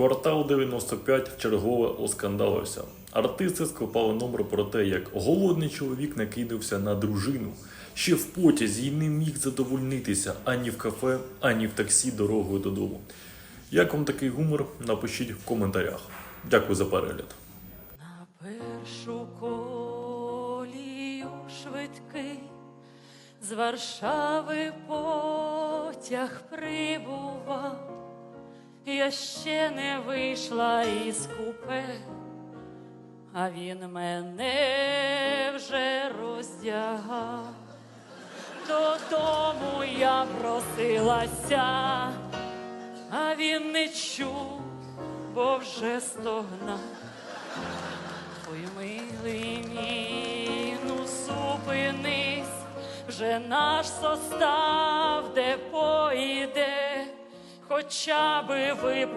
Квартал 95 вчергове оскандалився. Артисти скопали номер про те, як голодний чоловік накинувся на дружину. Ще в потязі й не міг задовольнитися ані в кафе, ані в таксі дорогою додому. Як вам такий гумор? Напишіть в коментарях. Дякую за перегляд. На першу колію швидкий з Варшави потяг прибував. Ще не вийшла із купе, а він мене вже роздягав. Додому я просилася, а він не чув, бо вже стогнав. Ой, милий мій, ну зупинись, вже наш состав де поїде, хоча би випустити.